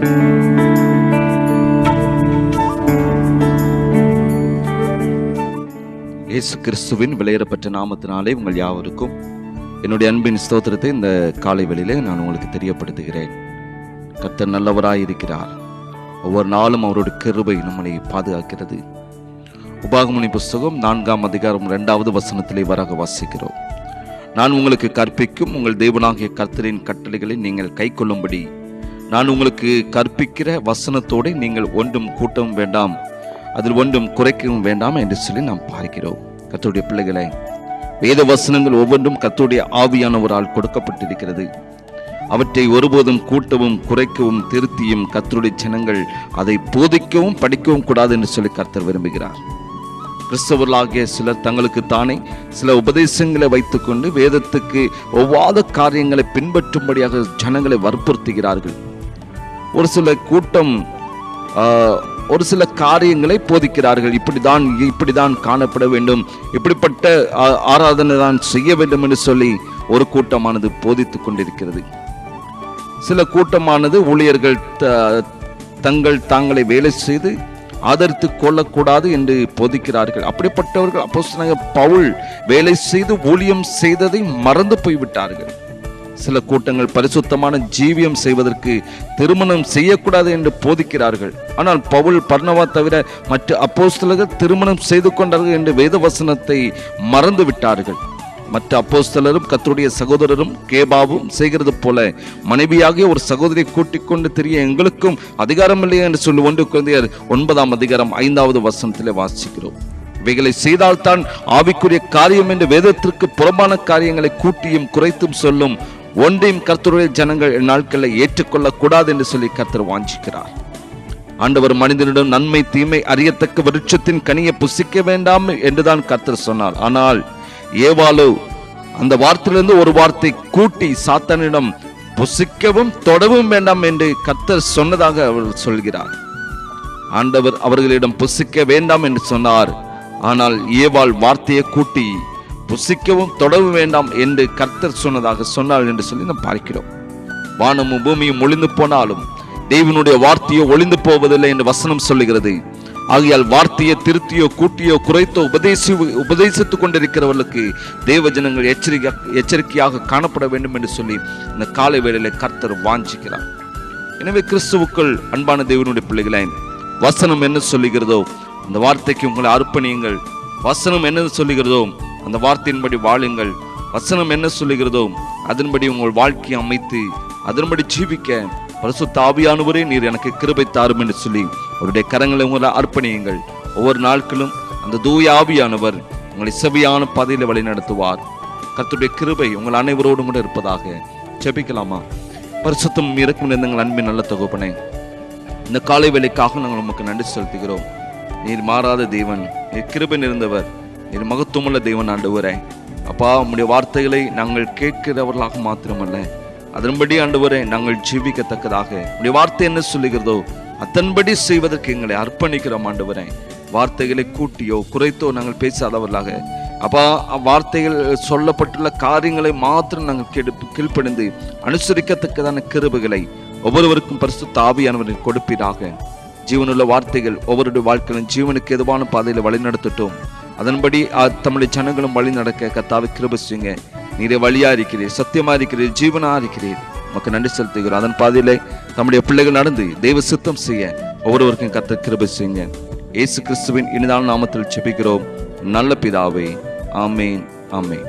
இயேசு கிறிஸ்துவின் விலையேறப்பட்ட நாமத்தினாலே உங்கள் யாவருக்கும் என்னுடைய அன்பின் ஸ்தோத்திரத்தை இந்த காலை வேளையிலே நான் உங்களுக்கு தெரியப்படுத்துகிறேன். கர்த்தர் நல்லவராய் இருக்கிறார் ஒவ்வொரு நாளும் அவருடைய கிருபை நம்மளை பாதுகாக்கிறது. உபாகமணி புஸ்தகம் நான்காம் அதிகாரம் இரண்டாவது வசனத்திலே வராக வாசிக்கிறோம். நான் உங்களுக்கு கற்பிக்கும் உங்கள் தேவனாகிய கர்த்தரின் கட்டளைகளை நீங்கள் கைக்கொள்ளும்படி நான் உங்களுக்கு கற்பிக்கிற வசனத்தோடு நீங்கள் ஒன்றும் கூட்டவும் வேண்டாம். அதில் ஒன்றும் குறைக்கவும் வேண்டாம் என்று சொல்லி நாம் பார்க்கிறோம். கத்தோடைய பிள்ளைகளை வேத வசனங்கள் ஒவ்வொன்றும் கத்தோடைய ஆவியானவரால் கொடுக்கப்பட்டிருக்கிறது. அவற்றை ஒருபோதும் கூட்டவும் குறைக்கவும் திருத்தியும் கத்தருடைய ஜனங்கள் அதை போதிக்கவும் படிக்கவும் கூடாது என்று சொல்லி கர்த்தர் விரும்புகிறார். கிறிஸ்தவர்களாகிய சிலர் தங்களுக்கு தானே சில உபதேசங்களை வைத்துக்கொண்டு வேதத்துக்கு ஒவ்வாத காரியங்களை பின்பற்றும்படியாக ஜனங்களை வற்புறுத்துகிறார்கள். ஒரு சில கூட்டம் ஆஹ், ஒரு சில காரியங்களை போதிக்கிறார்கள். இப்படிதான் இப்படிதான் காணப்பட வேண்டும். இப்படிப்பட்ட ஆ- ஆராதனை தான் செய்ய வேண்டும் என்று சொல்லி ஒரு கூட்டமானது போதித்துக் கொண்டிருக்கிறது. சில கூட்டமானது ஊழியர்கள் த- தங்கள் தாங்களை வேலை செய்து ஆதரித்து கொள்ளக்கூடாது என்று போதிக்கிறார்கள். அப்படிப்பட்டவர்கள் அப்போ பவுல் வேலை செய்து ஊழியம் செய்ததை மறந்து போய்விட்டார்கள். சில கூட்டங்கள் பரிசுத்தமான ஜீவியம் செய்வதற்கு திருமணம் செய்யக்கூடாது என்று போதிக்கிறார்கள். ஆனால் பவுல் பர்ணவா தவிர மற்ற அப்போஸ்தலர்கள் திருமணம் செய்து கொண்டார்கள் என்று வேத வசனத்தை மறந்து விட்டார்கள். மற்ற அப்போஸ்தலரும் கத்துடைய சகோதரரும் கேபாவும் செய்கிறது போல மனைவியாகிய ஒரு சகோதரியை கூட்டிக் கொண்டு தெரிய எங்களுக்கும் அதிகாரம் இல்லையா என்று சொல்லி ஒன்று குழந்தையர் ஒன்பதாம் அதிகாரம் ஐந்தாவது வசனத்திலே வாசிக்கிறோம். இவைகளை செய்தால்தான் ஆவிக்குரிய காரியம் என்று வேதத்திற்கு புறம்பான காரியங்களை கூட்டியும் குறைத்தும் சொல்லும் ஒன்றையும் கர்த்தருடைய ஜனங்கள் நாட்களில் ஏற்றுக்கொள்ளக் கூடாது என்று சொல்லி கர்த்தர் வாஞ்சிக்கிறார். ஆண்டவர் மனிதனிடம் நன்மை தீமை அறியத்தக்க விருட்சத்தின் கனியை புசிக்க வேண்டாம் என்றுதான் கர்த்தர் சொன்னார். ஆனால் ஏவாலோ அந்த வார்த்தையிலிருந்து ஒரு வார்த்தை கூட்டி சாத்தனிடம் புசிக்கவும் தொடவும் வேண்டாம் என்று கர்த்தர் சொன்னதாக அவர் சொல்கிறார். ஆண்டவர் அவர்களிடம் புசிக்க வேண்டாம் என்று சொன்னார். ஆனால் ஏவாள் வார்த்தையை கூட்டி புசிக்கவும் தொடவும் வேண்டாம் என்று கர்த்தர் சொன்னதாக சொன்னார் என்று சொல்லி நாம் பார்க்கிறோம். வானமும் பூமியும் ஒளிந்து போனாலும் தேவனுடைய வார்த்தையோ ஒளிந்து போவதில்லை என்று வசனம் சொல்லுகிறது. ஆகையால் வார்த்தையை திருத்தியோ கூட்டியோ குறைத்தோ உபதேசி உபதேசித்துக் கொண்டிருக்கிறவர்களுக்கு தேவ ஜனங்கள் எச்சரிக்கை எச்சரிக்கையாக காணப்பட வேண்டும் என்று சொல்லி இந்த காலை வேளையில கர்த்தர் வாஞ்சிக்கிறார். எனவே கிறிஸ்துவுக்குள் அன்பான தேவனுடைய பிள்ளைகளை வசனம் என்ன சொல்லுகிறதோ அந்த வார்த்தைக்கு உங்களை அர்ப்பணியுங்கள். வசனம் என்ன சொல்லுகிறதோ அந்த வார்த்தையின்படி வாழுங்கள். வசனம் என்ன சொல்லுகிறதோ அதன்படி உங்கள் வாழ்க்கையை அமைத்து அதன்படி ஜீவிக்க பரிசு தாவியானவரே நீர் எனக்கு கிருபை தாரும் என்று சொல்லி அவருடைய கரங்களை உங்களை அர்ப்பணியுங்கள். ஒவ்வொரு நாட்களும் அந்த தூய ஆவியானவர் உங்களை செவியான பாதையில வழி நடத்துவார். கத்துடைய கிருபை உங்கள் அனைவரோடும் கூட இருப்பதாக ஜெபிக்கலாமா? பரிசுத்தம் இருக்கும் எங்கள் அன்பின் நல்ல தொகுப்பனே இந்த காலை வேலைக்காக நாங்கள் உமக்கு நன்றி செலுத்துகிறோம். நீர் மாறாத தேவன் நீர் கிருபை நிறந்தவர். நீர் மகத்துவமுள்ள தெய்வன் ஆண்டவரே. அப்பா உம்முடைய வார்த்தைகளை நாங்கள் கேட்கிறவர்களாக மாத்திரமல்ல. அதன்படி ஆண்டவரே நாங்கள் ஜீவிக்கத்தக்கதாக. உடைய வார்த்தை என்ன சொல்லுகிறதோ அதன்படி செய்வதற்கு எங்களை அர்ப்பணிக்கிறோம் ஆண்டவரே. வார்த்தைகளை கூட்டியோ குறைத்தோ நாங்கள் பேசாதவர்களாக. அப்பா வார்த்தைகள் சொல்லப்பட்டுள்ள காரியங்களை மாத்திரம் நாங்கள் கெடு கீழ்ப்படிந்து அனுசரிக்கத்தக்கதான கிருபுகளை ஒவ்வொருவருக்கும் பரிசு தாவியானவர்கள் கொடுப்பீராக. ஜீவனுள்ள வார்த்தைகள் ஒவ்வொருடைய வாழ்க்கையிலும் ஜீவனுக்கு எதுவான பாதையில் வழிநடத்தட்டும். அதன்படி தம்முடைய ஜனங்களும் வழி நடக்க கத்தாவை கிருபை நீரே வழியா இருக்கிறீர் சத்தியமா இருக்கிறீர் ஜீவனா இருக்கிறீர். மக்கள் நன்றி செலுத்துகிறோம். அதன் பாதையிலே நம்முடைய பிள்ளைகள் நடந்து தெய்வ சுத்தம் செய்ய ஒவ்வொருவருக்கும் கத்த கிருபை செய்யுங்க. இயேசு கிறிஸ்துவின் இனிதான நாமத்தில் செபிக்கிறோம் நல்ல பிதாவே ஆமேன் ஆமேன்.